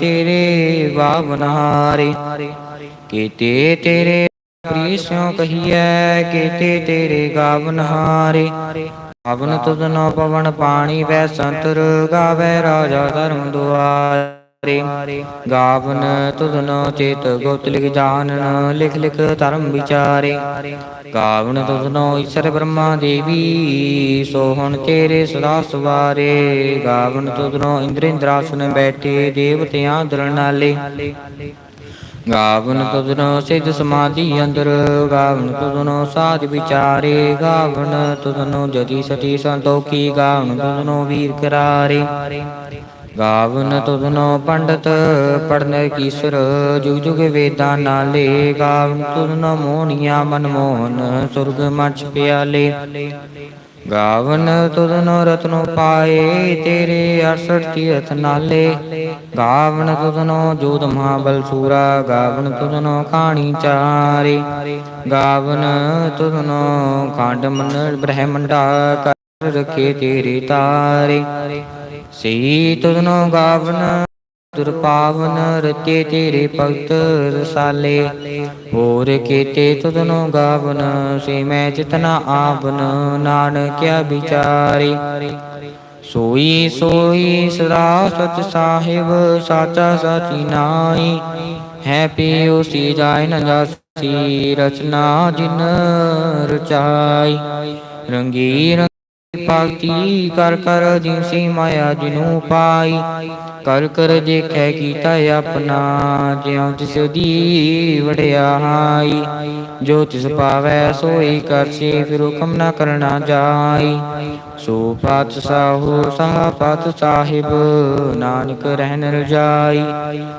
ਤੇਰੇ ਬਾਵਨਹਾਰੇ ਕੀਤੇ ਤੇਰੇ ਪ੍ਰੀਸਿਓ ਕਹੀਐ ਕੀਤੇ ਤੇਰੇ ਗਾਵਨਹਾਰੇ ਅਵਨ ਤੁਧਨੋ ਪਵਨ ਪਾਣੀ, ਵੈ ਸੰਤਰ ਗਾਵੇ ਰਾਜਾ ਧਰਮ ਦੁਆਰੇ। ਗਾਵਨ ਤੁਧਨੋ ਚੇਤ ਗੁਪਤ ਲਿਖ ਜਾਣਨ ਲਿਖ ਲਿਖ ਧਰਮ ਵਿਚਾਰੇ। ਗਾਵਨ ਤੁਧਨੋ ਈਸ਼ਰ ਬ੍ਰਹਮਾ ਦੇਵੀ ਸੋ ਹੁਣ ਤੇਰੇ ਸਦਾ ਸਵਾਰੇ। ਗਾਵਨ ਤੁਧਨੋ ਇੰਦਰ ਬੈਠੇ ਦੇਵਤਿਆਂ ਦਰ ਨਾਲੇ। ਗਾਵਨ ਤੁਧਨੋ ਸਿਧ ਸਮਾਧੀ ਅੰਦਰ, ਗਾਵਨ ਤੁਧਨੋ ਸਾਧ ਵਿਚਾਰੇ। ਗਾਵਨ ਤੁਧਨੋ ਜਤੀ ਸਤੀ ਸੰਤੋਖੀ, ਗਾਵਨ ਤੁਧਨੋ ਵੀਰ ਕਰਾਰੇ। ਗਾਵਨ ਤੁਧਨੋ ਪੰਡਤ ਪੜਨ ਕੀਸਰ, ਜੁਗ ਜੁਗ ਵੇਦਾਂ ਨਾਲੇ। ਗਾਵਨ ਤੁਧਨੋ ਮੋਹਣੀਆਂ ਮਨਮੋਹਨ ਸੁਰਗ ਮਚ ਪਿਆਲੇ। ਗਾਵਨ ਤੁਧਨੋ ਰਤਨੋ ਪਾਏ, ਤੇਰੇ 68 ਤੀਰਥ ਨਾਲੇ। ਗਾਵਨ ਤੁਧਨੋ ਜੋਤ ਮਹਾਬਲ ਸੂਰਾ, ਗਾਵਨ ਤੁਧਨੋ ਖਾਣੀ ਚਾਰੇ। ਗਾਵਨ ਤੁਧਨੋ ਖੰਡ ਮੰਡਲ ਬ੍ਰਹਮੰਡਾ, ਕਰ ਰਖੇ ਤੇਰੇ ਤਾਰੇ। ਸਈ ਤੁਧਨੋ ਗਾਵਨ ਦੁਰ ਪਾਵਨ ਰਤੇ ਤੇਰੇ ਭਗਤ ਰਸਾਲੇ। ਹੋਰ ਕੀਤੇ ਤੁਧਨੋ ਗਾਵਨ, ਸੇ ਮੈਂ ਜਿਤਨਾ ਆਵਨ, ਨਾਨਕਿਆ ਵਿਚਾਰੇ। ਸੋਈ ਸੋਈ ਸਦਾ ਸਚ ਸਾਹਿਬ, ਸਾਚਾ ਸਾਚੀ ਨਾਈ ਹੈ ਪਿਓ ਸੀ ਜਾਇ ਨ ਜਾਸੀ, ਰਚਨਾ ਜਿਨ ਰਚਾਈ। ਰੰਗੀ ਭਗਤੀ ਕਰ ਕਰ ਜਿਨਸੀ ਮਾਇਆ ਜਿਨੂ ਪਾਈ। ਕਰ ਕਰ ਦੇਖੈ ਕੀਤਾ ਆਪਣਾ, ਜਿਉ ਤਿਸ ਦੀ ਵਡਿਆਈ। ਜੋ ਤਿਸ ਪਾਵੈ ਸੋਈ ਕਰਸੀ ਫਿਰ ਹੁਕਮ ਨਾ ਕਰਨਾ ਜਾਈ। ਸੋ ਪਾਤ ਸਾਹੂ, ਸਾਹ ਪਾਤ ਸਾਹਿਬ, ਨਾਨਕ ਰਹਿਨ ਰਜਾਈ।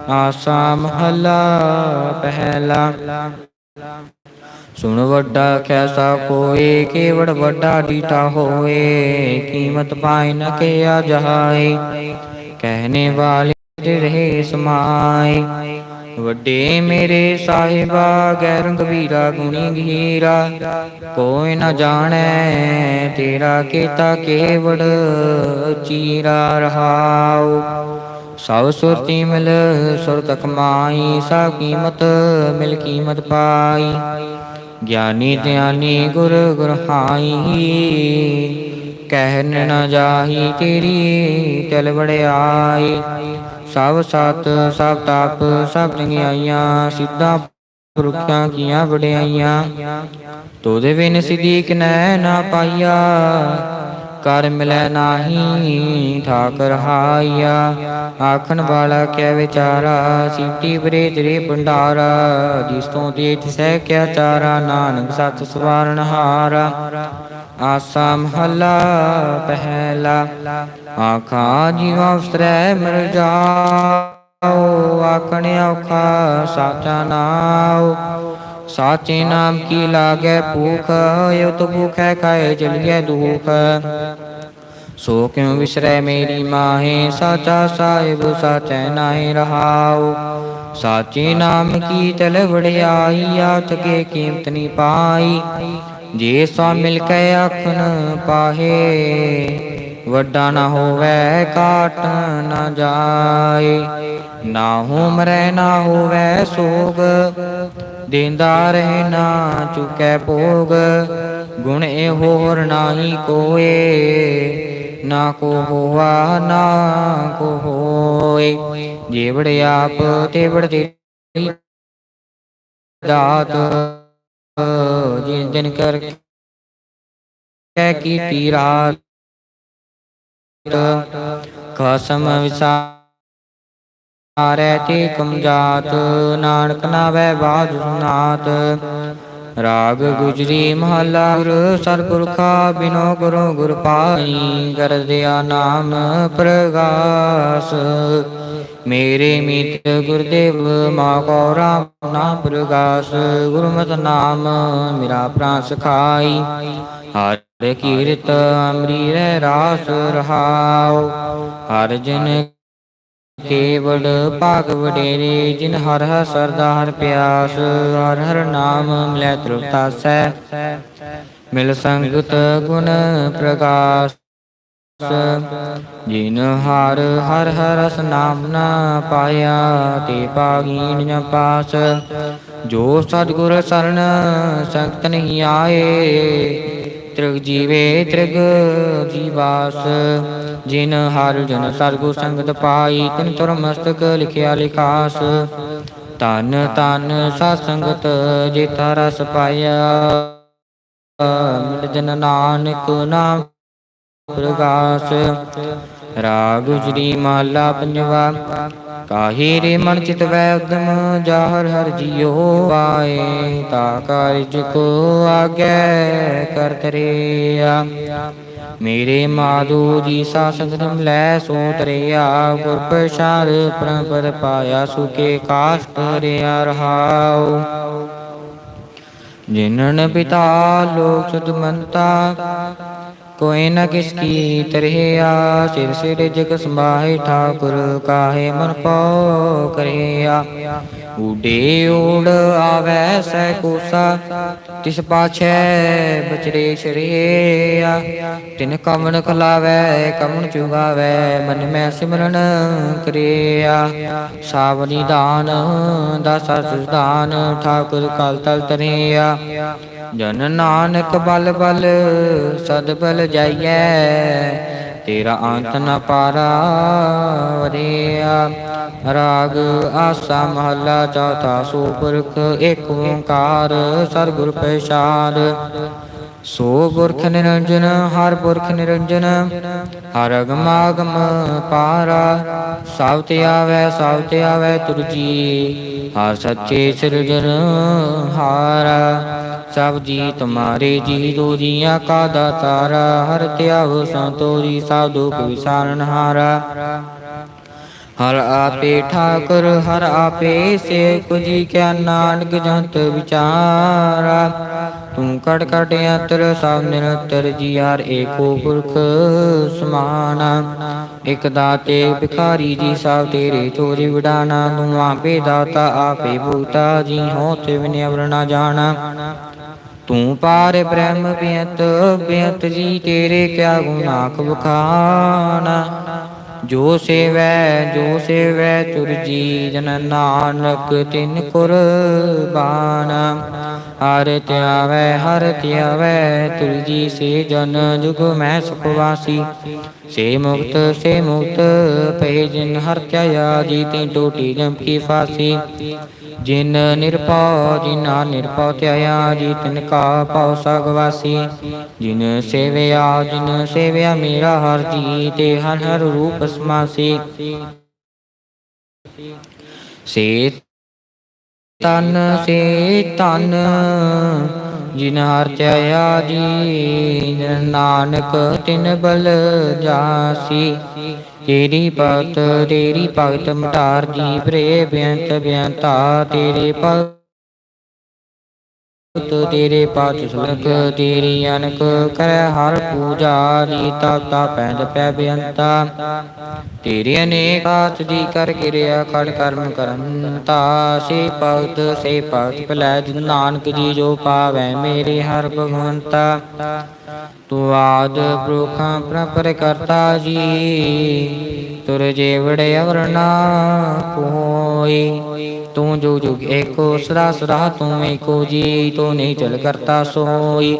ਆਸਾ ਮਹੱਲਾ, ਪਹਿਲਾ। ਸੁਣ ਵੱਡਾ ਕੈਸਾ ਕੋਏ, ਕੇਵੜ ਵੱਡਾ ਡੀਟਾ ਹੋਏ, ਕੀਮਤ ਪਾਇ ਨ ਕਿਆ ਜਹਾਏ ਕਹਿਨੇ ਵਾਲੇ ਰਹੇ ਸਮਾਏ। ਵੱਡੇ ਮੇਰੇ ਸਾਹਿਬਾ, ਗੈਰ ਗੰਭੀਰਾ, ਗੁਣੀ ਗਹੀਰਾ, ਕੋਈ ਨ ਜਾਣੈ, ਤੇਰਾ ਕੀਤਾ ਕੇਵੜ ਚੀਰਾ ਰਹਾਉ। ਸਭ ਸੁਰਤੀ ਮਿਲ ਸੁਰਤ ਕਮਾਈ ਸਭ ਕੀਮਤ ਮਿਲ ਕੀਮਤ ਪਾਈ। ਗਿਆਨੀ ਧਿਆਨੀ ਗੁਰ ਗੁਰ ਹਾਈ ਕਹਿਨ ਨ ਜਾਹੀ ਤੇਰੀ ਤਿਲ ਵੜਿਆਈ। ਸਭ ਸਤ, ਸਭ ਤਪ, ਸਭ ਚੰਗਿਆਈਆਂ, ਸਿੱਧਾ ਪੁਰਖਾਂ ਕੀਆਂ ਵਡਿਆਈਆਂ। ਤੋਦੇ ਬਿਨ ਸਿਧੀ ਕਿਨੈ ਨਾ ਪਾਈਆ। ਕਰ ਮਿਲੈ ਨਾਹੀ, ਠਾਕਰ ਹਾਇਆ। ਆਖਣ ਵਾਲਾ ਕਿਆ ਵਿਚਾਰਾ, ਸੀਟੀ ਬਰੇ ਤੇਰੇ ਭੰਡਾਰਾ, ਜਿਸ ਤੋਂ ਦੇ ਤਿਸੈ ਕਿਆ ਚਾਰਾ, ਨਾਨਕ ਸਤ ਸਵਾਰਨ ਹਾਰਾ। ਆਸਾ ਮਹਲਾ ਪਹਿਲਾ, ਆਖਾ ਜੀਵਾ ਉਸਰੈ ਮਰ ਜਾਓ, ਆਖਣ ਔਖਾ ਸਾਚਾ ਨਾਉ। ਸਾਚੇ ਨਾਮ ਕੀ ਲਾਗੇ ਭੂਖ ਯੁਤ ਭੂਖੈ ਖਾਏ ਚਲੀਏ ਦੁਖ। ਸੋ ਕਿਉ ਵਿਸਰੈ ਮੇਰੀ ਮਾਹੇ, ਸਾਚਾ ਸਾਹਿਬ ਸਾਚੈ ਨਾਹੀ ਰਹਾਉ। ਸਾਚੇ ਨਾਮ ਕੀ ਤਲ ਵੜਿਆਈ ਆਤ ਕੇ ਕੀਮਤ ਨੀ ਪਾਈ। ਜੇ ਸੋ ਮਿਲ ਕੇ ਆਖਣ ਪਾਹੇ, ਵੱਡਾ ਨਾ ਹੋਵੇ ਕਾਟ ਨਾ ਜਾਏ। ਨਾ ਹੁਮਰੈ ਨਾ ਹੋਵੇ ਸੋਗ ਦੇਂਦਾ ਰਹਿ ਚੁਕੈ ਭੋਗ। ਗੁਣ ਇਹ ਹੋਰ ਨਾਹੀ ਕੋਏ, ਨਾ ਕੋ ਹੋਆ, ਨਾ ਕੋ ਹੋਏ। ਜੇਵੜ ਆਪ, ਤੇਵੜ ਤੇਰੀ ਦਾਤ। ਜਿਨ ਜਿਨ ਕਰ ਕੈ ਕੀਤੀ ਰਾਤ। ਕਸਮ ਵਿਸਾਰੈ ਤੇ ਕਮਜਾਤ ਨਾਨਕ ਨਾਵੈ ਬਾਜ ਸੁਨਾਤ। ਰਾਗ ਗੁਜਰੀ ਮਹਲਾ ਗੁਰ ਸਰਪੁਰਖਾ ਬਿਨੋ ਗੁਰੂ ਗੁਰ ਪਾਈ ਕਰਦਿਆ ਨਾਮ ਪ੍ਰਗਾਸ। ਮੇਰੇ ਮੀਤ ਗੁਰਦੇਵ, ਮਾ ਕੋ ਰਾਮ ਨਾਮ ਪ੍ਰਗਾਸ। ਗੁਰਮਤਿ ਨਾਮ ਮੇਰਾ ਪ੍ਰਾਨ ਸਖਾਈ ਹਰ ਕੀਰਤ ਅੰਮ੍ਰਿਤ ਰਾਸ ਰਹਾਉ। ਹਰ ਜਨ ਕੇਵਲ ਭਾਗ ਵਡੇਰੇ, ਜਿਨ ਹਰ ਹਰ ਸਰਦਾ, ਹਰ ਪਿਆਸ, ਹਰ ਹਰ ਨਾਮ ਮਿਲੈ ਤ੍ਰਿਪਤਾਸੈ ਮਿਲ ਸੰਗਤ ਗੁਣ ਪ੍ਰਕਾਸ਼, ਜਿਨ ਹਰ ਹਰ ਹਰਸ ਰਸ ਨਾਮ ਨਾ ਪਾਇਆ, ਤੇ ਪਾਗੀਨ ਨ ਪਾਸ। ਜੋ ਸਤਿਗੁਰ ਸਰਣ ਸੰਗਤ ਨਹੀਂ ਆਏ, ਤ੍ਰਿਗ ਜੀਵੇ ਤ੍ਰਿਗ ਜੀਵਾਸ। ਜਿਨ ਹਰ ਜਨ ਸਤਿਗੁਰ ਸੰਗਤ ਪਾਈ, ਤਿਨ ਤੁਰ ਮਸਤਕ ਲਿਖਿਆ ਲਿਖਾਸ। ਤਨ ਤਨ ਸਤ ਸੰਗਤ ਜੇਤਾ ਰਸ ਪਾਇਆ। ਮਿਲ ਜਨ ਨਾਨਕ ਨਾਮ ਪ੍ਰਗਾਸ। ਰਾਗ ਗੁਜਰੀ ਮਾਲਾ ਪੰਜਵਾ, ਕਾਹੀ ਰੇ ਮਨ ਚਿਤ ਵੈ ਉਦਮ, ਜਾਹਰ ਹਰ ਜਿਉ ਆਏ ਤਾ ਕਾਰਜ ਕੋ ਆਗੇ ਕਰ ਤਰਿਆ ਮੇਰੇ ਮਾਧੂ ਜੀ ਸਾਸਨ ਲੈ ਸੋ ਤਰਿਆ ਗੁਰ ਪ੍ਰਸਾਦ ਪ੍ਰਪਦ ਪਾਇਆ, ਸੁਕੇ ਕਾਸ਼ਟ ਰਿਆ ਰਹਾਉ। ਜਿਨਨ ਪਿਤਾ ਲੋਕ ਸੁਦਮੰਤਾ ਕੋਈ ਨ ਕਿਸ ਕੀ ਤਰਹਿਆ ਸਿਰ ਸਿਰ ਜਗ ਸੰਭਾਏ ਠਾਕੁਰ, ਕਾਹੇ ਮਨ ਪਉ ਕਰਿਆ। ਉਡੇ ਓੜ ਆਵੈ ਸੈ ਕੋਸਾ, ਤਿਸ ਪਾਛੈ ਬਚਰੇ ਛੜਿਆ ਤਿਨ ਕਮਨ ਖਲਾਵੈ ਕਮਨ ਚੁਗਾਵੈ, ਮਨ ਮੈਂ ਸਿਮਰਨ ਕਰਿਆ। ਸਾਵਨੀ ਦਾਨ, ਦਾਸਾ ਸੁਦਾਨ, ਠਾਕੁਰ ਕਲ ਤਲ ਤਰਿਆ। ਜਨ ਨਾਨਕ ਬਲ ਬਲ, ਸਦ ਬਲ ਜਾਈਐ। ਤੇਰਾ ਅੰਤ ਨ ਪਾਰਾ ਵਰਿਆ। ਰਾਗ ਆਸਾ ਮਹੱਲਾ ਚੌਥਾ ਸੋ ਪੁਰਖ ਏਕ ਓੰਕਾਰ ਸਤਿਗੁਰ ਪ੍ਰਸਾਦ ਸੋ ਪੁਰਖ ਨਿਰੰਜਨ, ਹਰ ਪੁਰਖ ਨਿਰੰਜਨ, ਹਰ ਅਗਮ ਪਾਰਾ। ਸਭ ਤੇ ਆਵੈ, ਸਭ ਤੇ ਆਵੈ ਤੁਰਜੀ ਹਰ ਸੱਚੇ ਸਿਰਜਨ ਹਾਰਾ। ਸਭ ਜੀ ਤੁਮਾਰੇ ਜੀ, ਦੋ ਜੀਆਂ ਕਾ ਦਾਤਾਰਾ, ਹਰ ਧਿਆਵ ਸੰਤੋਰੀ, ਸਭ ਦੁਖ ਵਿਸਾਰਨ ਹਾਰਾ। ਹਰ ਆਪੇ ਠਾਕੁਰ, ਹਰ ਆਪੇ ਸੇਵਕ ਜੀ, ਕਿਆ ਨਾਨਕ ਜੰਤ ਵਿਚਾਰਾ। ਤੂੰ ਕੜ ਕੜ ਅੰਤਰ, ਸਭ ਨਿਰੰਤਰ ਜੀ, ਹਰ ਏਕੋ ਪੁਰਖ ਸਮਾਨ। ਇਕ ਦਾਤੇ ਭਿਖਾਰੀ ਜੀ, ਸਭ ਤੇਰੇ ਚੋਰੀ ਵਿਡਾਨਾ। ਤੂੰ ਆਪੇ ਦਾਤਾ, ਆਪੇ ਭੂਤਾ ਜੀ ਹੋ ਤੇ ਵਿਨਿਆਵਰ ਨਾ ਜਾਣਾ। ਤੂੰ ਪਾਰ ਬ੍ਰਹਮ ਬੇਅੰਤ ਬੇਅੰਤ ਜੀ ਤੇਰੇ ਕਿਆ ਗੁਨਾਖ ਬਖਾਨਾ ਜੋ ਸੇਵੈ ਜੋ ਸੇਵੈ ਤੁਰ ਜਨ ਨਾਨਕ ਤਿਨ ਕੁਰਬਾਨ। ਹਰ ਧਿਆਵੈ ਹਰ ਧਿਆਵੈ ਤੁਰ ਜੀ ਸੇ ਜਨ ਜੁਗ ਮੈਂ ਸੁਖਵਾਸੀ ਸੇ ਮੁਕਤ ਸੇ ਮੁਕਤ ਪਏ ਜਿਨ ਹਰ ਧਿਆਇਆ ਜੀ ਤੀ ਟੋਟੀ ਜਮ ਕੀ ਫਾਸੀ। ਜਿਨ ਨਿਰਭਉ ਜਿਨਾ ਨਿਰਭਉ ਧਿਆਇਆ, ਜੀ ਤਿਨ ਕਾ ਭਉ ਸਗਵਾਸੀ ਜਿਨ ਸੇਵਿਆ ਜਿਨ ਸੇਵਿਆ ਮੇਰਾ ਹਰ ਜੀ, ਤੇ ਹਰ ਹਰ ਰੂਪ ਸਮਾਸੀ। ਸੇ ਤਨ ਸੇ ਤਨ ਜਿਨ ਹਰ ਧਿਆਇਆ, ਜੀ ਨਾਨਕ ਤਿਨ ਬਲ ਜਾਸੀ। ਤੇਰੀ ਭਗਤ ਤੇਰੀ ਭਗਤ ਮਟਾਰ ਜੀ ਬਰੇ ਬੇਅੰਤ ਬੇਅੰਤਾ, ਤੇਰੇ ਭਗਤ, ਤੇਰੇ ਪਾਤ ਸੁਲਕ ਤੇਰੀ ਅਨਕ ਕਰੈ ਹਰ ਪੂਜਾ ਜੀ ਤਪ ਪੈਂਦ ਪੈ ਬੇਅੰਤਾ। ਤੇਰੇ ਅਨੇਕਾਤ ਦੀ ਕਰ ਕਿਰਿਆ, ਖੜ ਕਰਮ ਕਰਨ ਤਾ। ਸੇ ਭਗਤ ਸੇ ਭਗਤ ਭਲੈ, ਜਿਨ ਨਾਨਕ ਜੀ ਜੋ ਪਾਵੈ ਮੇਰੇ ਹਰ ਭਗਵੰਤਾ। ਤੂੰ ਆਦ ਪੁਰਖਾਂ ਪ੍ਰਪਰ ਕਰਤਾ ਜੀ। ਤੁਰ ਜੇਵੜ ਅਵਰਨਾ ਕੋਈ, ਤੂੰ ਜੋ ਜੁਗ ਏਕੋ ਸਦਾ ਸਦਾ ਤੂੰ ਏਕੋ ਜੀ, ਤੂੰ ਨਹੀਂ ਚਲ ਕਰਤਾ ਸੋਈ।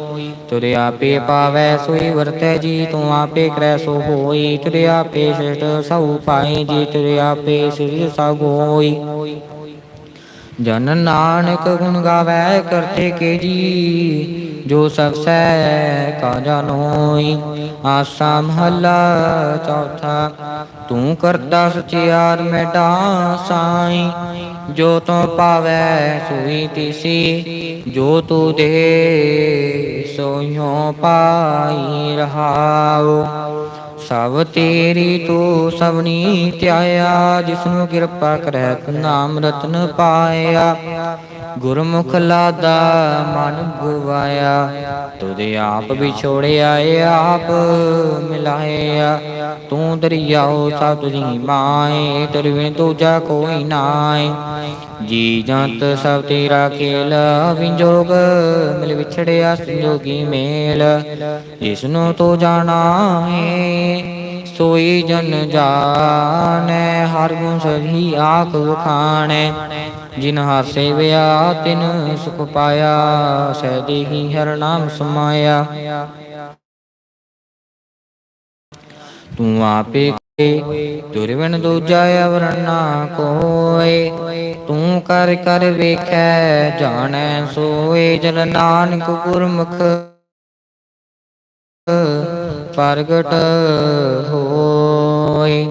ਤੁਰ ਆਪੇ ਪਾਵੈ ਸੋਈ ਵਰਤੈ ਜੀ, ਤੂੰ ਆਪੇ ਕਰੈ ਸੋ ਹੋਈ। ਤੁਰ ਆਪੇ ਸਿਸ਼ਟ ਸਭ ਪਾਈ ਜੀ, ਤੁਰ ਆਪੇ ਸਿਰ ਸਭ ਹੋਈ ਜਨ ਨਾਨਕ ਗੁਣ ਗਾਵੈ ਕਰਤੇ ਕੇ ਜੀ, ਜੋ ਸਭ ਸੈ ਕਾ ਜਾਨੋਈ ਆਸਾ ਮਹੱਲਾ ਚੌਥਾ, ਤੂੰ ਕਰਤਾ ਸਚਿਆਰ ਮੈਡਾ ਸਾਈ। ਜੋ ਤੋ ਪਾਵੈ ਸੁਈ ਤਿਸੀ, ਜੋ ਤੂੰ ਦੇ ਸੋਇਓ ਪਾਈ ਰਹਾਉ ਸਭ ਤੇਰੀ ਤੂੰ ਸਭਨੀ ਧਿਆਇਆ, ਜਿਸਨੂੰ ਕਿਰਪਾ ਕਰੈ ਨਾਮ ਰਤਨ ਪਾਇਆ। ਗੁਰਮੁਖ ਲਾਦਾ ਮਨ ਗਵਾਇਆ, ਤੁਦੇ ਆਪ ਵਿਛੋੜਿਆ ਏ ਆਪ ਮਿਲਾਇਆ। ਤੂੰ ਦਰਿਆਓ ਸਭ ਤੁਝੀ ਮਾਏ ਤਰਵਿਨ ਦੂਜਾ ਕੋਈ ਨਾਏ। ਜੀ ਜੰਤ ਸਭ ਤੇਰਾ ਖੇਲ, ਵਿੰਜੋਗ ਮਿਲ ਵਿਛੜਿਆ ਸੰਜੋਗੀ ਮੇਲ। ਜਿਸਨੂੰ ਤੂੰ ਜਾਣਾ ਏ ਸੋਈ ਜਨ ਜਾਣੈ, ਹਰ ਗੁਣ ਸਹੀ ਆਖ ਵਖਾਣੈ। ਜਿਨ ਹਰ ਸੇਵਿਆ, ਤਿਨ ਸੁਖ ਪਾਇਆ ਸਹਿ ਹੀ ਹਰ ਨਾਮ ਸਮਾਇਆ। ਤੂੰ ਆਪੇ ਦੁਰਵਨ ਦੂਜਾ ਅਵਰਨਾ ਕੋਏ। ਤੂੰ ਕਰ ਕਰ ਵੇਖੈ, ਜਾਣੈ ਸੋਏ ਜਨ ਨਾਨਕ ਗੁਰਮੁਖ। ਪ੍ਰਗਟ ਹੋਏ।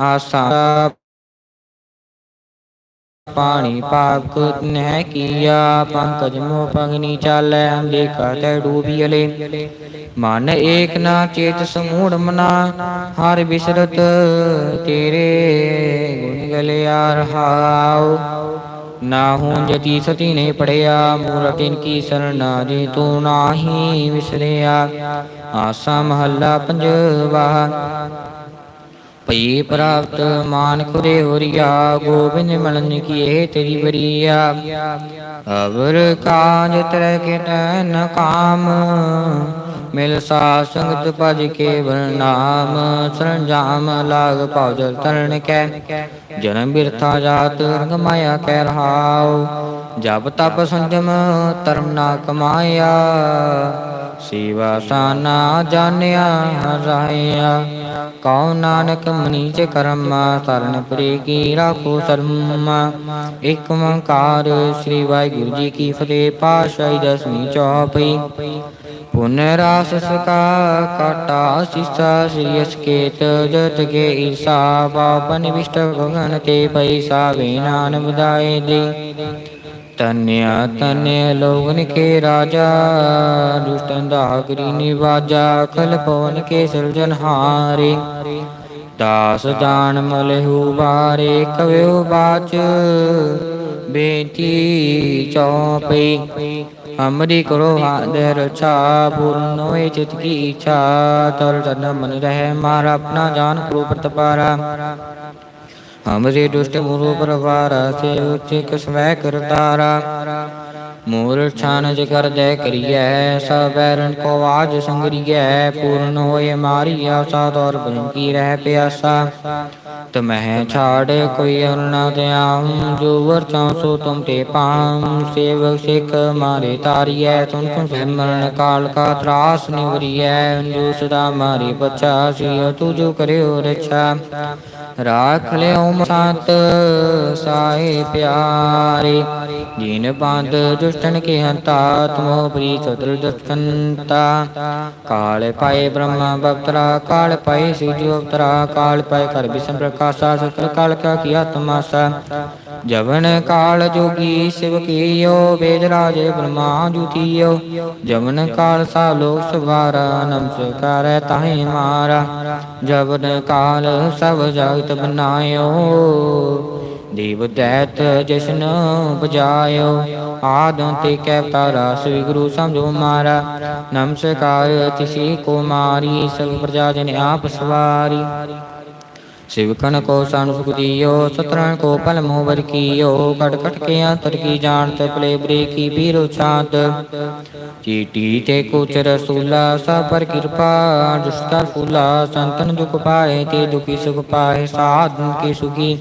ਆਸਾ ਪਾਣੀ ਪਾਕ ਨਹਿ ਕੀਆ, ਪੰਕਜ ਮੋ ਪਗਨੀ ਚਾਲੈ, ਅੰਬਿਕਾ ਤੈ ਡੂਬੀਲੇ ਮਨ ਏਕ ਨਾ ਚੇਤ ਸਮੂੜ ਮਨਾ, ਹਰ ਬਿਸਰਤ ਤੇਰੇ ਗੁਣ ਗਲਿਆ ਰਹਾਉ। ਨਾ ਹੂੰ ਜਤੀ ਸਤੀ ਨੇ ਪੜਿਆ, ਮੂਰਤਿਨ ਕੀ ਸਰਨਾ ਜੇ ਤੂੰ ਨਾਹੀ ਵਿਸਰਿਆ। ਆਸਾ ਮਹੱਲਾ ਪੰਜਵਾ। ਪਈ ਪ੍ਰਾਪਤ ਮਾਨ ਖੁਰੇ ਹੋਰੀਆ, ਗੋਬਿੰਦ ਮਲਨ ਕੀਏ ਤੇਰੀ ਬਰੀਆ ਅਵਰ ਕਾਜ ਤਰ ਕੇ ਨ ਕਾਮ, ਮਿਲ ਸਾ ਸੰਗਤ ਭਜ ਕੇ ਨਾਮ, ਸਰੰਜਾਮ ਲਾਗ ਭਉ ਤਰਨ ਕੈ। ਜਨਮ ਬਿਰਥਾ ਜਾਤ ਰੰਗ ਮਾਇਆ ਕਹਿ ਰਹਾਉ ਜਬ ਤਪ ਸੰਜਮ ਧਰਮ ਨਾ ਕਮਾਇਆ। ਸੇਵਾ ਸਾਨਾ ਜਾਣਿਆ ਰਾਇਆ। ਕਉ ਨਾਨਕ ਮਨੀਚ ਕਰਮ ਸਰਨ ਪ੍ਰੀ ਕੀ ਰਾਖੋ ਸਰਮ। ਇਕ ਓੰਕਾਰ ਸ੍ਰੀ ਵਾਹਿਗੁਰੂ ਜੀ ਕੀ ਫਤਿਹ ਪਾਸ਼ਾਹੀ ਦਸਵੀਂ ਚੌਪਈ ਪੁਨਰਾਸ ਸਕਾ ਕਾਟਾ ਸਿਸਾ, ਸ੍ਰੀ ਅਸਕੇਤ ਜਤ ਕੇ ਈਸਾ। ਪਾਪਨ ਵਿਸ਼ਟ ਗਗਨ ਤੇ ਪੈਸਾ ਵੇਨਾਨ ਬਦਾਏ ਦੇ। ਤਨਿਆ ਤਨਿਆ ਲੋਗਨ ਕੇ ਰਾਜਾ, ਦੁਸ਼ਟਨ ਦਾ ਦਾਗਰੀ ਨਿਵਾਜਾ ਕਲ ਪਵਨ ਕੇ ਸਿਰਜਨਹਾਰੇ ਦਾਸ ਜਾਨ ਮਲਹੁ ਬਾਰੇ ਕਵਿਉ ਬਾਚ ਬੇਟੀ ਚੌਪਈ ਅਮਰੀ ਕਰੋ ਹਾਦਰ ਰਛਾ, ਪੂਰਨ ਹੋਏ ਚਿਤ ਕੀ ਇੱਛਾ ਤਰ ਜਨ ਮਨ ਰਹਿ ਮਾਰਾ, ਆਪਣਾ ਜਾਨ ਕਰੋ ਪ੍ਰਤਪਾਰਾ। ਹਮਰੇ ਦੁਸ਼ਟ ਮੁਰੂ ਪਰਵਾਰਾ ਸੇ ਉਚੇ ਕਸਵੈ ਕਰਤਾਰਾ। ਮੂਲ ਛਾਨ ਜ ਕਰਦੈ ਕਰੀਐ, ਸਭ ਬੈਰਨ ਕੋ ਆਜ ਸੰਗਰੀਐ, ਪੂਰਨ ਹੋਏ ਮਾਰੀ ਆਸਾ, ਤੌਰ ਬਨ ਕੀ ਰਹਿ ਪਿਆਸਾ। ਤਮਹਿ ਛਾੜ ਕੋਈ ਅਰਣਾ ਤਿਆਮ ਜੋ ਵਰ ਸੋ ਤੁਮ ਤੇ ਪਾਮ ਸੇਵਕ ਸਿਖ ਮਾਰੇ ਤਾਰੀਐ ਤੁਮ ਤੁਮ ਸਿਮਰਨ ਕਾਲ ਕਾ ਤਰਾਸ ਨਿਵਰੀਐ। ਜੋ ਸਦਾ ਮਾਰੀ ਬਚਾ ਸਿਓ ਤੂ ਕਰਿਓ ਰਛਾ। ਰਾਖ ਲਿਓ ਸੰਤ ਸਾਏ ਪਿਆਰੇ ਜੀਨ ਬੰਦ ਦੁਸ਼ਟਨ ਕੇ ਹੰਤਾ ਤੁਮੋ ਪ੍ਰੀ ਚਤੁਰ ਦਸਕੰਤਾ ਕਾਲ ਪਾਏ ਬ੍ਰਹਮਾ ਬਵਤਰਾ ਕਾਲ ਪਾਏ ਸਿਜੂ ਅਵਤਰਾ ਕਾਲ ਪਾਏ ਕਰ ਬਿਸਮ ਪ੍ਰਕਾਸ਼ਾ ਸਤਰ ਕਾਲ ਕਾ ਕੀਆ ਤਮਾਸਾ ਜਵਨ ਕਾਲ ਜੋਗੀ ਸਿਵ ਕੀਓ ਵੇਦ ਰਾਜ ਬ੍ਰਹਮਾ ਜੁਤੀਓ ਜਵਨ ਕਾਲ ਸਾ ਲੋਕ ਸਵਾਰਾ ਨਮਸਕਾਰ ਤਾਹੇ ਮਾਰਾ ਜਵਨ ਕਾਲ ਸਭ ਜਗਤ ਬਨਾਇਓ ਦੇਵ ਦੈਤ ਜਸ਼ਨ ਬਜਾਇਓ ਆਦੰ ਤੇ ਕੈ ਅਵਤਾਰਾ ਸ੍ਰੀ ਗੁਰੂ ਸਮਝੋ ਮਾਰਾ ਨਮਸਕਾਰ, ਤਿਸੀ ਕੋ ਮਾਰੀ ਸਭ ਪ੍ਰਜਾ ਜਨ ਆਪ ਸਵਾਰੀ। ਸਿਵਕਨ ਕੋ ਸਨ ਸੁਖ ਦਿਓ ਸਤਰਨ ਕੋ ਪਲ ਮੋਹ ਵਰ ਕੀਓ ਕਟ ਕਟ ਕੇ ਅੰਤਰ ਕੀ ਜਾਣਤ ਪਲੇ ਬਰੇ ਕੀ ਪੀਰੋ ਛਾਤ ਚੀਟੀ ਤੇ ਕੁਚ ਰਸੂਲਾ ਸਭ ਪਰ ਕਿਰਪਾ ਦੁਸ਼ਟਾ ਫੂਲਾ ਸੰਤਨ ਦੁਖ ਪਾਏ ਤੇ ਦੁਖੀ ਸੁਖ ਪਾਏ ਸਾਧਨ ਕੀ ਸੁਖੀ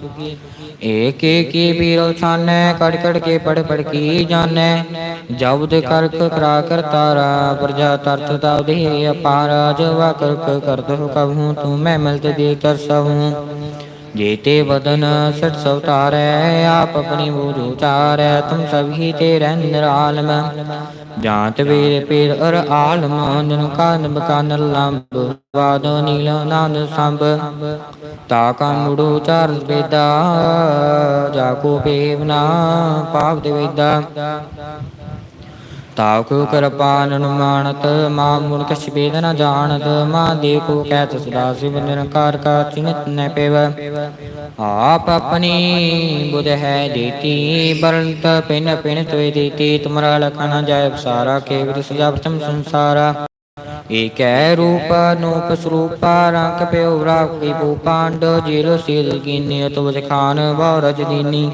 ਏਕ ਏਕੀ ਪੀਰੋ ਛਾਨੈ ਕੜ ਕੜ ਕੇ ਪੜ ਪੜ ਕੀ ਜਾਣੈ। ਜਬਦ ਕਰਕ ਕਰਾ ਕਰ ਤਾਰਾ, ਪ੍ਰਜਾ ਤਰਥ ਤਾ ਦੇ ਅਪਾਰਾ, ਜਵਾ ਕਰਕ ਕਰਤ ਕਬਹੂ, ਤੂੰ ਮੈਂ ਮਿਲਤ ਦੇ ਕਰ ਜੇਤੇ ਵਦਨ ਸਟ ਸਵਤਾਰੈ ਆਪ ਆਪਣੀ ਬੂਝ ਉਚਾਰੈ ਤੁਮ ਸਭੀ ਤੇ ਰਹਿ ਨਿਰਾਲਮ। ਜਾਂਤ ਵੀਰ ਪੀਰ ਅਰ ਆਲਮ, ਜਨ ਕਾਨ ਬਕਾਨ ਲੰਬ ਵਾਦ ਨੀਲ ਆਨੰਦ ਸੰਭ। ਤਾ ਕਾ ਮੁੜੋ ਚਾਰ ਵੇਦਾ, ਜਾ ਕੋ ਪੇਵਨਾ ਪਾਪ ਦੇ ਵੇਦਾ। ਤਾਉ ਕੋ ਕਿਰਪਾਨ ਅਨੁਮਾਨਤ, ਮਾ ਮੁਨ ਕਛ ਬੇਦ ਨ ਜਾਣਤ, ਮਾ ਦੇ ਕਹਿਤ ਸਦਾ ਸਿਵ ਨਿਰੰਕਾਰ ਕਾ ਚਿਨਤ ਨ ਪੇਵ। ਆਪ ਆਪਣੀ ਬੁਧ ਹੈ ਦੇਤੀ ਬਰੰਤ ਪਿਨ ਪਿਨ ਤੋਇ ਦੇਤੀ, ਤੁਮਰਾ ਲਖਨ ਜਾਇ ਸਾਰਾ ਕੇ ਵਿਦ ਸਜਾ ਪ੍ਰਥਮ ਸੰਸਾਰਾ। ਏਕੈ ਰੂਪ ਅਨੂਪ ਸਰੂਪਾ, ਰੰਗ ਪਿਓ ਰਾਖ ਕੀ ਜੀਰੋ ਸੀਲ ਕੀਨੀ ਤੁਜ ਖਾਨ ਬਹੁ ਰਜ ਦੀਨੀ।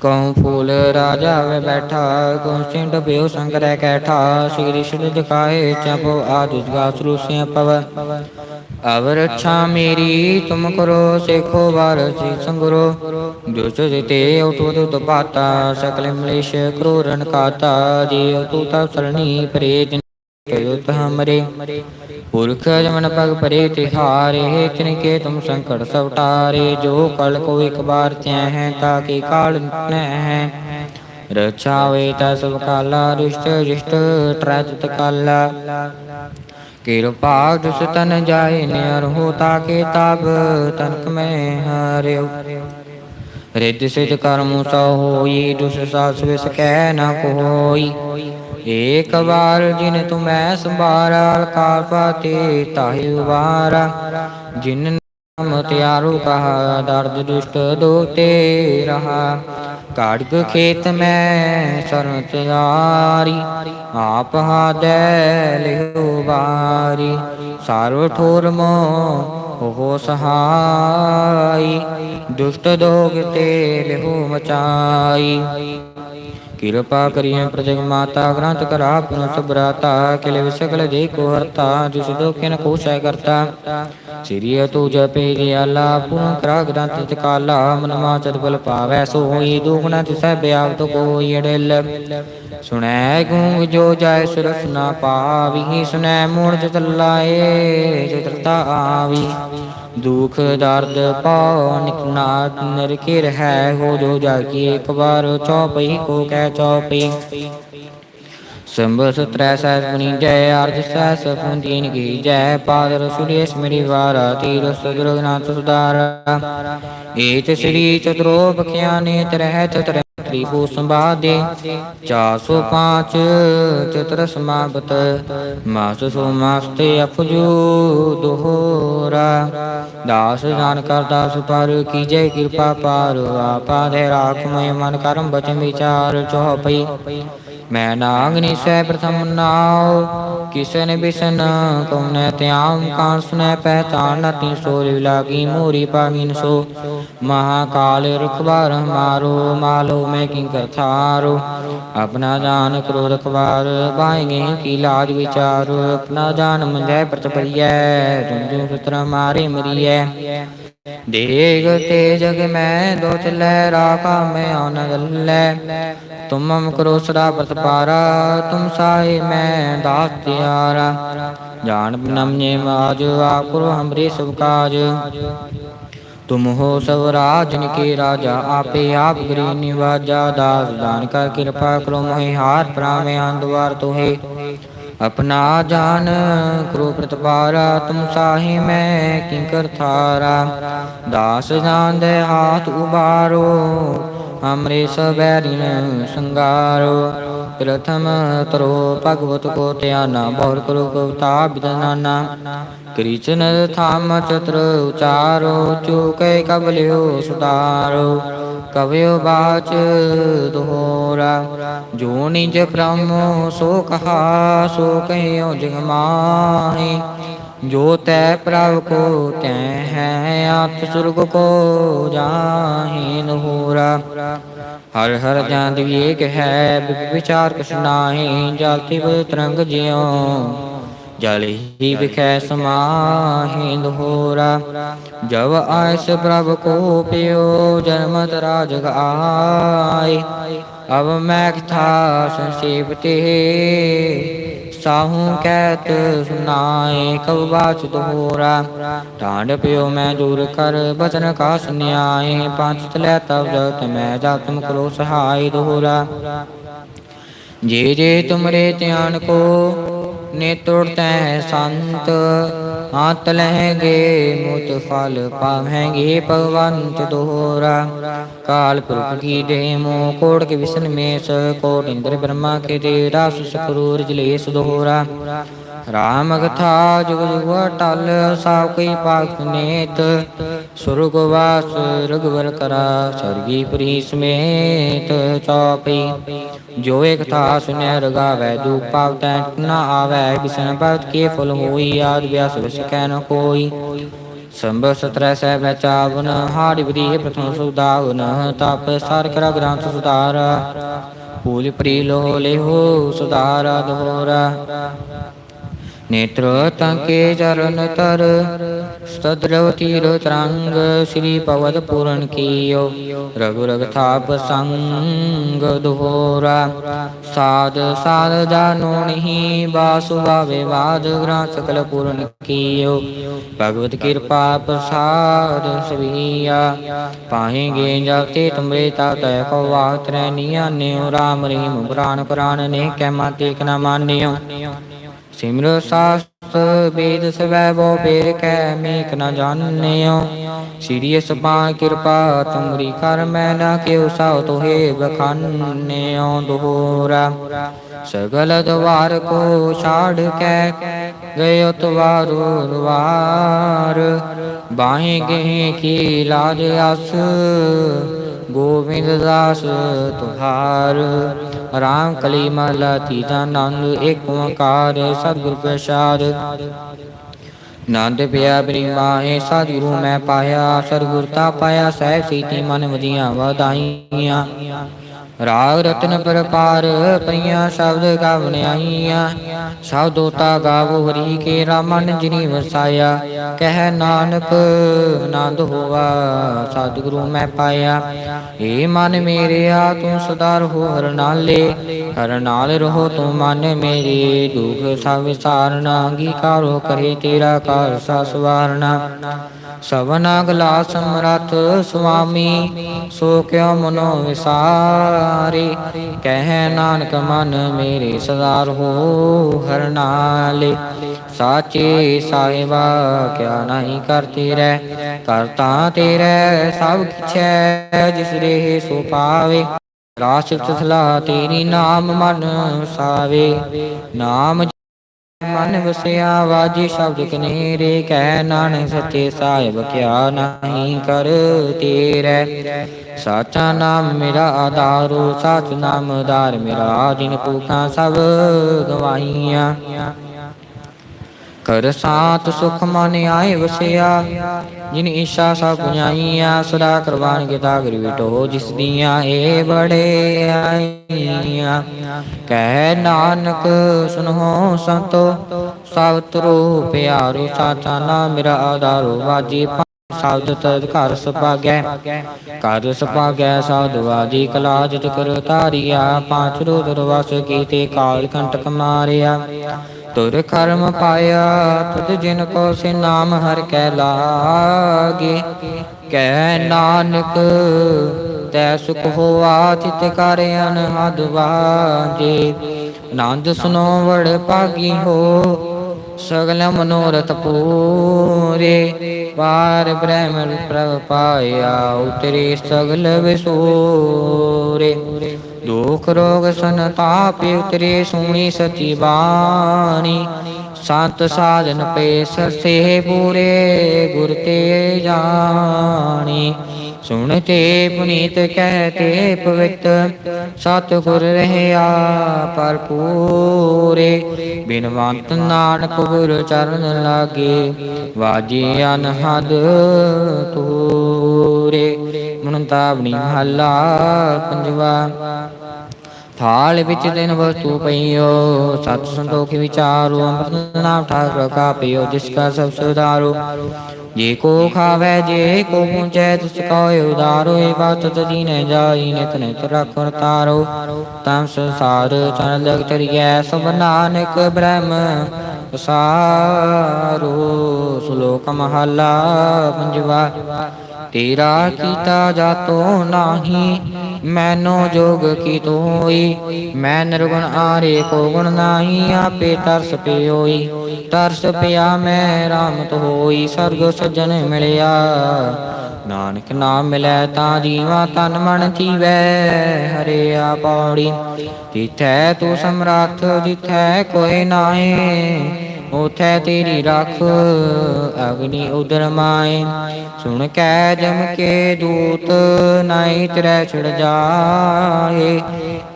ਕਉ ਫੂਲ ਰਾਜਾ ਵੇ ਬੈਠਾ, ਕਉ ਸਿੰਡ ਬਿਓ ਸੰਗਰੈ ਕੈਠਾ, ਸ੍ਰੀ ਰਿਸ਼ਦ ਦਿਖਾਏ ਚਪੋ ਆਦਿਗਾ ਸਰੂਸਿਆ ਪਵ ਅਵਰ ਅੱਛਾ ਮੇਰੀ, ਤੁਮ ਕਰੋ ਸੇਖੋ ਵਾਰ ਸੀ ਸੰਗਰੋ। ਦੁਸ ਜਿਤੇ ਉਠੋ ਦੁਤ ਪਾਤਾ, ਸਕਲ ਮਲੇਸ਼ ਕਰੋਰਨ ਕਾਤਾ, ਜੀ ਤੂ ਤਾ ਸਰਣੀ ਪ੍ਰੇਤ ਜਿਨ ਕਯੁਤ ਹਮਰੇ ਪੁਰਖ ਜਮਨ ਪਗ ਪਰੇ ਤਿਹਾਰੇ ਤਿਨ ਕੇ ਤੁਮ ਸੰਕਟ ਸਭ ਟਾਰੇ ਜੋ ਕਲ ਕੋ ਇੱਕ ਬਾਰ ਤੈ ਹੈ ਤਾਕੇ ਕਾਲ ਨੈ ਹੈ ਰਛਾ ਵੇ ਤਾ ਸਭ ਕਾਲਾ ਦੁਸ਼ਟ ਜਿਸ਼ਟ ਟਰਤ ਕਾਲਾ ਕਿਰਪਾ ਦੁਸ ਤਨ ਜਾਏ ਨਿਰ ਹੋ ਤਾਕੇ ਤਬ ਤਨਕ ਮੈਂ ਹਰਿਓ ਰਿੱਧ ਸਿਧ ਕਰਮ ਸੋ ਹੋਈ ਦੁਸ ਸਾਸ ਵਿਸ ਕਹਿ ਨ ਕੋਈ ਏਕ ਵਾਰ ਜਿਨ ਤੁਮੈ ਸੰਭਾਰਾ ਕਾਲ ਪਾਤੇ ਤਾਹਿ ਉਬਾਰਾ ਜਿਨ ਨਾਮ ਤਿਆਰੋ ਕਹਾ, ਦਰਦ ਦੁਸ਼ਟ ਦੋਤੇ ਰਹਾ। ਕਾੜਗ ਖੇਤ ਮੈਂ ਸਰਨ ਤਿਆਰੀ, ਆਪ ਹਾਦੈ ਲਿਹੁ ਬਾਰੀ ਸਰਵ ਠੋਰ ਮੋ ਹੋ ਸਹਾਈ, ਦੁਸ਼ਟ ਦੋਗ ਤੇ ਲਿਹੁ ਮਚਾਈ। ਕਿਰਪਾ ਕਰੀਏ ਪ੍ਰਜਗ ਮਾਤਾ, ਗ੍ਰੰਥ ਕਰਾ ਪੁਨ ਸੁਭਰਾਤਾ, ਕਿਲੇ ਵਿਸਕਲ ਦੇ ਕੋ ਹਰਤਾ, ਜਿਸ ਦੁਖਿਨ ਕੋ ਸਹਿ ਕਰਤਾ। ਸਿਰਿਯ ਤੂ ਜਪੇ ਦਿਆਲਾ ਪੁਨ ਕਰਾ ਗ੍ਰੰਥ ਤੇ ਕਾਲਾ ਚਤ ਬਲ ਪਾਵੈ, ਸੋਈ ਦੁਖਣਾ ਤਿਸੈ ਬਿਆਵ ਤੋ ਕੋਈ ਸੁਣੈ ਗੂੰਗ ਜੋ ਜਾਇ ਸੁਰਸ ਨਾ ਪਾਵੀ, ਸੁਣੈ ਮੂੜ ਜਤ ਲਾਏ ਚਤਰਤਾ ਆਵੀ। ਦੁਖ ਦਰਦ ਪਾਉ ਨਿਕਨਾ ਨਰਕੇ ਰਹਿ, ਹੋ ਜੋ ਜਾਗੀ ਇੱਕ ਵਾਰ ਚੌਪਈ ਕੋ ਕਹਿ ਚੌਪਈ। ਸੰਭਸ ਤ੍ਰੈ ਸਹਿਸ ਪੁਨੀ ਜੈ ਅਰਜ ਸਹਿਸ ਪੁੰਦੀਨ ਕੀ ਜੈ। ਪਾਦਰ ਸੁਰੇਸ਼ ਮੇਰੀ ਵਾਰਾ, ਤੀਰ ਸਦਰਗਨਾਥ ਸੁਦਾਰਾ ਏਤ ਸ੍ਰੀ ਚਤੁਰੋ ਬਖਿਆ ਨੇਤ ਰਹਿਤ ਤ੍ਰੈ ਤ੍ਰਿਭੂ 405 ਚਤੁਰ ਸਮਾਪਤ ਮਾਸ ਸੋ ਮਾਸ ਤੇ ਅਪਜੂ ਦੋਹਰਾ। ਦਾਸ ਜਾਨ ਕਰ ਦਾਸ ਕੀਜੈ ਕਿਰਪਾ ਪਾਰ, ਆਪਾ ਦੇ ਰਾਖ ਮਨ ਕਰਮ ਬਚਨ ਵਿਚਾਰ ਚੋਪਈ। ਮੈਂ ਨਾਗਨੀ ਸੈ ਪ੍ਰਥਮ ਨਾਉ। ਕਿਸਨ ਬਿਸਨ ਕਉਨੈ ਤਿਆਮ ਕਾਂ ਸੁਨੈ ਪਹਿਚਾਨ ਨਤੀ ਸੋ ਲਾਗੀ ਮੋਰੀ ਪਾਗਿਨ ਸੋ। ਮਹਾਕਾਲ ਰਖਬਾਰ ਮਾਰੋ, ਮਾਲੋ ਮੈਂ ਕਿੰ ਕਰਥਾਰੋ ਆਪਣਾ ਜਾਨ ਕਰੋ ਰਖਬਾਰ ਬਾਏਗੇ ਕੀ ਲਾਜ ਵਿਚਾਰ। ਆਪਣਾ ਜਾਨ ਮੰਜੈ ਪ੍ਰਤਪਰੀਐ, ਜੁਨ ਜੁਨ ਸੁਤਰ ਮਾਰੇ ਮਰੀਐ। ਦੇਗ ਤੇ ਜਗ ਮੈਂ ਦੋ ਚਲੇ ਰਾਖਾ ਮੈਂ ਆਨੰਦ ਲੈ ਤੁਮ ਕਰੋ ਸਦਾ ਪ੍ਰਤਪਾਰਾ ਤੁਮ ਸਾਈ ਮੈਂ ਦਾਸ ਤਿਆਰਾ। ਜਾਣ ਬਨਮਨੇ ਮਾਜ ਆਪ ਕਰੋ ਸਭ ਕਾਜ। ਤੁਮ ਹੋ ਸਭ ਰਾਜਨ ਕੇ ਰਾਜਾ, ਆਪੇ ਆਪ ਗਰੀ ਨਿਵਾਜਾ। ਦਾਸ ਦਾਨ ਕਰ ਕਿਰਪਾ ਕਰੋ ਮੋਹਿ ਹਾਰ ਪ੍ਰਾਵੇਂ ਅੰਦਵਾਰ ਤੋਹੇ। ਆਪਣਾ ਜਾਨ ਕਰੋ ਪ੍ਰਤਪਾਰਾ, ਤੁਮ ਸਾਹੀ ਮੈਂ ਕਿੰਕਰ ਥਾਰਾ ਦਾਸ ਜਾਨ ਦੇ ਹਾਥ ਉਬਾਰੋ ਹਮਰੇ ਸਬੈਰਿਨ ਸੰਗਾਰੋ। प्रथम तरो भगवत को त्याना बहुर करो कवता विदनाना कृष्ण थाम चत्र उचारो चूके कबलियो सुधारो कवयो बाच दोहरा जो निज ब्रह्म सो कहा सो कहो जग माहि जो तै प्रभ को तै है आत सुर्ग को जाहि ਹਰ ਹਰ ਜਾਂਦ ਵੀ ਏਕ ਹੈ ਵਿਚਾਰ ਕਿਛ ਨਾਹੀ ਜਲ ਤਿਵ ਤਰੰਗ ਜਿਉ। ਜਲ ਹੀ ਵਿਖੈ ਸਮਾਹੀ ਦੋਹਰਾ, ਜਬ ਆਇਸ ਪ੍ਰਭ ਕੋ ਪਿਓ, ਜਨਮਤ ਰਾਜਗ ਆਏ। ਅਬ ਮੈਖ ਥਾ ਸੰਸੀਪਤੀ ਸਾਹੂ ਕਹਿਤ ਸੁਨਾਏ ਕਉ ਬਾਚ ਦੋਹਰਾ ਢਾਂਡ ਪਿਓ ਮੈਂ ਦੂਰ ਕਰ, ਬਚਨ ਕਾ ਸੁਨਿਆਏ। ਪੰਜ ਤਲੇ ਤਬ ਜਗਤ ਮੈਂ ਜਾਤਮ ਕਰੋ ਸਹਾਈ ਦੋਹਰਾ। ਜੇ ਜੇ ਤੁਮਰੇ ਧਿਆਨ ਕੋ ਨੇ ਤੋੜਤੇ ਸੰਤ। हाथ लहेंगे मुत फल पावेंगे भगवंत दोहरा काल पुरुष की डेमो कोट के विष्णु में स कोट इंद्र ब्रह्मा के देरा सुसक्रूर जलेस दोहरा ਰਸ ਰਾਮ ਕਥਾ ਜੁਗ ਜੁਗ ਟਲ ਸਾਵ ਕਈ ਪਾਖ ਨੇਤ। ਸੁਰਗ ਵਾਸ ਰਗਵਰ ਕਰਾ ਸਰਗੀ ਪ੍ਰੀ ਸਮੇਤ ਚੌਪਈ। ਜੋ ਇਕ ਥਾ ਸੁਨਿਆ ਰਗਾਵੈ, ਦੁਖ ਪਾਵ ਤੈ ਨਾ ਆਵੈ, ਬਿਸਨ ਭਗਤ ਕੇ ਫਲ ਹੋਈ ਆਦ ਵਿਆਸ ਵਿਸ ਕਹਿ ਨ ਕੋਈ। ਸੰਭ ਸਤਰੈ ਸਹਿ ਬਚਾਵਨ ਹਾੜੀ ਬਦੀ ਪ੍ਰਥਮ ਸੁਦਾਵਨ, ਤਪ ਸਾਰ ਕਰ ਗ੍ਰੰਥ ਸੁਧਾਰ। ਪੂਜ ਪ੍ਰੀ ਲੋ ਲੇਹੋ ਸੁਧਾਰ ਦੋਹਰਾ ਨੇਤਰ ਤੰਕੇ ਚਰਨ ਤਰ ਸਤਦਰਵ ਤੀਰ ਤਰੰਗ ਸ੍ਰੀ ਪਵਦ ਪੂਰਨ ਕੀਓ। ਰਘੁ ਰਗ ਥਾਪ ਸੰਗ ਦੋਹਰਾ, ਸਾਧ ਸਾਧ ਜਾਨੋ ਨਹੀਂ, ਬਾਸੁ ਭਾਵੇ ਬਾਦ ਗ੍ਰੰਥ ਸਕਲ ਪੂਰਨ ਕੀਓ। ਭਗਵਤ ਕਿਰਪਾ ਪ੍ਰਸਾਦ ਸਵੀਆ, ਪਾਹੇਗੇ ਜਪਤੇ ਤੁਮਰੇ ਤਾਤੈ ਕੋ ਵਾਤ ਰੈ ਨੀਆਨਿਓ ਰਾਮ ਰਹੀਮ ਪੁਰਾਨ ਪੁਰਾਨ ਨੇ, ਕੈ ਮਾਤੇ ਕਨਾ ਮਾਨਿਓ। ਸਿਮਰ ਸਾਸਤ ਵੇਦ ਸਵੈ ਬੋ ਬੇਰ ਕੈ, ਮੇਕ ਨ ਜਾਣਿਓ। ਸ੍ਰੀ ਸਪਾ ਕਿਰਪਾ ਤੁਮਰੀ ਕਰ ਮੈਂ ਨਾ ਕਿਉ, ਸਾਉ ਤੋਹੇ ਬਖਾਨਿਓ ਦੋਹਰਾ ਸਗਲ ਦਵਾਰ ਕੋ ਛਾੜ ਕੈ ਗਇਓ ਤਵਾਰੂ ਰਵਾਰ ਬਾਹੇ ਗਏ ਕੀ ਲਾਜ ਅਸ ਗੋਬਿੰਦ ਦਾਸ ਤੁਹਾਰ। ਰਾਮ ਕਲੀ ਮਹਲਾ ਤੀਜਾ ਨੰਦ ਏਕ ਓੰਕਾਰ ਸਤਿਗੁਰ ਪ੍ਰਸਾਦ। ਨੰਦ ਪਿਆ ਬਰੀ ਮਾਹੇ ਸਤਿਗੁਰੂ ਮੈਂ ਪਾਇਆ। ਸਰਗੁਰਤਾ ਪਾਇਆ, ਸਹਿਬ ਸੀਤੀ ਮਨ ਵਜੀਆਂ ਵਧਾਈਆਂ। ਰਾਗ ਰਤਨ ਪ੍ਰਪਾਰ ਪਈਆਂ ਸ਼ਬਦ ਗਾਵਣਿਆਈਆਂ ਸ਼ਬਦੋਤਾ ਗਾਵੋ ਹਰੀ ਕੇ ਰਾਮਨ ਜਿਨੀ ਵਸਾਇਆ। ਕਹਿ ਨਾਨਕ ਆਨੰਦ ਹੋਵਾ ਸਤਿਗੁਰੂ ਮੈਂ ਪਾਇਆ। ਏ ਮਨ ਮੇਰੇ ਆ ਤੂੰ ਸਦਾ ਰਹੋ ਹਰ ਨਾਲੇ। ਹਰ ਨਾਲ ਰਹੋ ਤੂੰ ਮਨ ਮੇਰੇ। ਦੁਖ ਸਭ ਵਿਸਾਰਨਾ ਅੰਗੀਕਾਰੋ ਕਰੇ ਤੇਰਾ ਕਾਰ ਸਾ ਸਵਾਰਨਾ। ਸਵਨਾ ਗਲਾ ਸਮਰਥ ਸੁਆਮੀ, ਸੋ ਕਿਉ ਮਨੋ ਵਿਸਾਰੇ। ਕਹਿ ਨਾਨਕ ਮਨ ਮੇਰੇ ਸਦਾ ਰਹੋ ਹਰ ਸਾਚੇ ਸਾਹਿਬਾ, ਕਿਆ ਨਹੀਂ ਕਰਤੇ ਰਹਿ। ਕਰਤਾ ਤੇਰੇ ਸਭ ਕਿਛੈ ਜਿਸ ਦੇ ਸੋ ਪਾਵੇ। ਰਾਸਿਕ ਸਲਾਹ ਤੇਰੀ ਨਾਮ ਮਨ ਸਾਵੇ। ਨਾਮ ਮਨ ਵਸਿਆ ਵਾਜੀ ਸ਼ਬਦ ਕਨੇਰੇ, ਕਹਿ ਨਾਨਕ ਸੱਚੇ ਸਾਹਿਬ ਕਿਆ ਨਹੀਂ ਕਰ ਤੇਰੇ। ਸਾਚਾ ਨਾਮ ਮੇਰਾ ਆਧਾਰੋ, ਸਾਚ ਨਾਮ ਆਧਾਰ ਮੇਰਾ, ਜਿਨ ਭੂਖਾਂ ਸਭ ਗਵਾਈਆਂ ਕਰ ਸਾਤ ਸੁਖ ਮਨ ਆਏ ਵਸਿਆ। ਜਿਨ ਈਸ਼ਾ ਸਭ ਪੁਜਾਈਆਂ ਸਦਾ ਕਰਵਾਨ ਕੀਤਾ ਗੁਰ ਜਿਸ ਦੀਆਂ ਏ ਬੜੇ ਆਈਆਂ। ਕਹਿ ਨਾਨਕ ਸੁਨੋ ਸੰਤੋ, ਸਭ ਤਰੋ ਪਿਆਰੋ ਸਾਚਾ ਨਾਮ ਮੇਰਾ ਆਧਾਰੋ ਵਾਜੀ ਸ਼ਬਦ ਤਦ ਘਰ ਸੁਭਾਗੈ। ਘਰ ਸੁਭਾਗੈ, ਸਾਧ ਵਾਜੀ, ਕਲਾ ਜਿਤ ਕਰ ਪਾਂਚ ਰੋਜ਼ ਰਵਸ ਕੀਤੇ, ਕਾਲ ਕੰਟਕ ਮਾਰਿਆ। ਤੁਰ ਕਰਮ ਪਾਇਆ, ਤੁਧ ਜਿਨ ਕੋ ਸੇ ਨਾਮ ਹਰ ਕੈ ਲਾਗੇ। ਕਹਿ ਨਾਨਕ, ਤੈ ਸੁਖ ਹੋਆ ਤਿਤ ਕਰ ਅਨਹਦ ਵਾਜੇ। ਆਨੰਦ ਸੁਨੋ ਵੜ ਭਾਗੀ ਹੋ, ਸਗਲ ਮਨੋਰਥ ਪੂਰੇ। ਪਾਰ ਬ੍ਰਹਮ ਪ੍ਰਭ ਪਾਇਆ, ਉਤਰੇ ਸਗਲ ਵਿਸੂਰੇ। ਦੁਖ ਰੋਗ ਸੰਤਾਪ ਉਤਰੇ ਸੁਣੀ ਸਤੀ ਬਾਣੀ। ਸੰਤ ਸਾਧਨ ਪੇ ਸਰਸੇ ਪੂਰੇ ਗੁਰ ਤੇ ਜਾਣੀ। ਸੁਣਤੇ ਪੁਨੀਤ ਕਹਤੇ ਪਵਿੱਤ ਸਤ ਗੁਰ ਰਹਿਆ ਭਰਪੂਰੇ। ਬਿਨਵੰਤ ਨਾਨਕ ਗੁਰ ਚਰਨ ਲਾਗੇ, ਵਾਜੀ ਅਨਹਦ ਤੂਰੇ ਮਨਤਾਵਣੀ ਹੱਲਾ ਪੰਜਵਾ ਥਾਲ ਵਿੱਚ ਦਿਨ ਵਸਤੂ ਪਈਓ, ਸਤ ਸੰਤੋਖ ਵਿਚਾਰੋ, ਅੰਮ੍ਰਿਤ ਨਾਮ ਠਾਕੁਰ ਕਾ ਪਿਓ, ਜਿਸ ਕਾ ਸਭ ਸੁਧਾਰੋ। ਜੇ ਕੋ ਖਾਵੇ, ਜੇ ਕੋ ਪੁੰਚੈ ਤਿਸ ਕੋ ਉਦਾਰੋ ਏ ਬਾਤ ਤਜੀ ਨ ਜਾਈ, ਨਿਤ ਨਿਤ ਰਖੁਰ ਤਾਰੋ ਤਮ ਸੰਸਾਰ ਚਨ ਲਗ ਤਰੀਐ ਸਭ ਨਾਨਕ ਬ੍ਰਹਮ ਸਾਰੋ ਸੁਲੋਕ ਮਹਲਾ ਪੰਜਵਾ, ਤੇਰਾ ਕੀਤਾ ਜਾਤੋ ਨਾਹੀ ਮੈਨੋ ਜੋਗ ਕੀ ਤੋਈ? ਮੈਂ ਨਿਰਗੁਣ ਆਰੇ ਕੋ ਗੁਣ ਨਾਹੀ, ਆਪੇ ਤਰਸ ਪਿਓਈ। ਤਰਸ ਪਿਆ ਮੈਂ ਰਾਮ ਤੋ ਹੋਈ, ਸਰਗ ਸਜਣ ਮਿਲਿਆ। ਨਾਨਕ ਨਾਮ ਮਿਲੈ ਤਾਂ ਜੀਵਾ ਤਨ ਮਨ ਜੀਵੈ ਹਰਿਆ ਪੌੜੀ। ਜਿਥੈ ਤੂੰ ਸਮਰੱਥ, ਜਿਥੈ ਕੋਈ ਨਾਹੀ ਉਥੈ ਤੇਰੀ ਰੱਖ, ਅਗਨੀ ਉਦਰ ਮਾਏ। ਸੁਣ ਕੈ ਜਮ ਕੇ ਦੂਤ ਨਾਈ ਤਰੈ ਛੜ ਜਾਏ।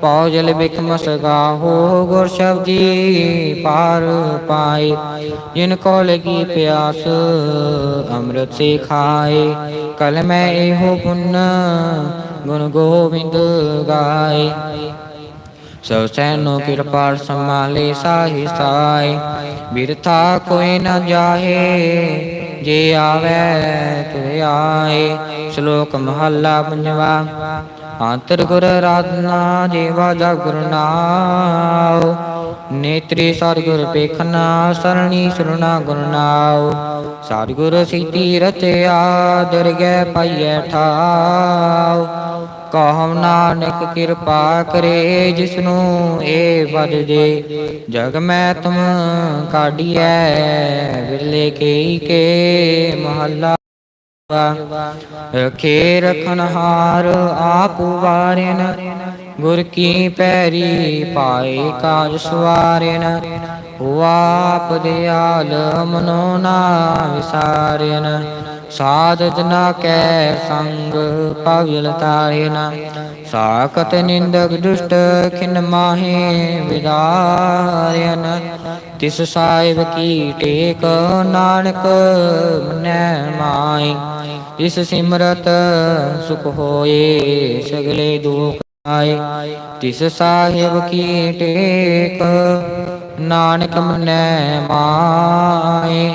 ਪਉ ਜਲ ਬਿਖਮਸ ਗਾਹੋ ਗੁਰ ਸ਼ਬਦੀ ਪਾਰ ਪਾਏ। ਜਿਨ ਕੋ ਲਗੀ ਪਿਆਸ, ਅੰਮ੍ਰਿਤ ਸੇ ਖਾਏ ਕਲ ਮੈਂ ਇਹੋ ਪੁੰਨ, ਗੁਣ ਗੋਬਿੰਦ ਗਾਏ। ਸੋ ਸੈਨੋ ਕਿਰਪਾਲ ਸੰਭਾਲੇ ਸਾਹੀ ਸਾਈ ਬਿਰਥਾ ਕੋਈ ਨਾ ਜਾਹੇ, ਜੇ ਆਵੇ ਤੁਰੇ ਆਏ। ਸ਼ਲੋਕ ਮਹੱਲਾ ਪੰਜਵਾ ਅੰਤਰ ਗੁਰ ਰਾਧਨਾ ਜੀਵਾ ਜਗ ਗੁਰ ਨਾਉ। ਨੇਤਰੀ ਸਤਿਗੁਰ ਪੇਖਨਾ ਸਰਣੀ ਸੁਰਣਾ ਗੁਰ ਨਾਉ। ਸਤਿਗੁਰ ਸਿੱਧੀ ਰਤਿਆ ਦਰਗਹਿ ਪਾਈਐ ਠਾਉ। ਕਹਮ ਨਾਨਕ ਕਿਰਪਾ ਕਰੇ ਜਿਸਨੂੰ ਏ ਵਦ ਦੇ ਜਗ ਮੈਂ ਤੁਮ ਕਾਢੀਐ, ਵਿਰਲੇ ਕੇ ਕੇ ਮਹੱਲਾ। ਰਖੇ ਰਖਨ ਆਪ ਵਾਰਿਨ, ਗੁਰ ਕੀ ਪੈਰੀ ਪਾਏ ਕਾਜ ਸਵਾਰਿਨ। ਉਹ ਆਪ ਦਿਆਲ ਮਨੋ ਨਾ ਵਿਸਾਰਿਨ। ਸਾਧ ਜਨਾ ਕੈ ਸੰਗ ਪਵਿਲ ਤਾਰਿਨ ਸਾਖਤ ਨਿੰਦਕ ਦੁਸ਼ਟ ਖਿਨ ਮਾਹੇ ਵਿਦਾਰਿਨ ਤਿਸ ਸਾਹਿਬ ਕੀ ਟੇਕ ਨਾਨਕ ਮਨੈ ਮਾਈ ਇਸ ਸਿਮਰਤ ਸੁਖ ਹੋਏ ਸਗਲੇ ਦੁਖ ਆਏ। ਤਿਸ ਸਾਹਿਬ ਕੀ ਟੇਕ ਨਾਨਕ ਮਨੈ ਮਾਏ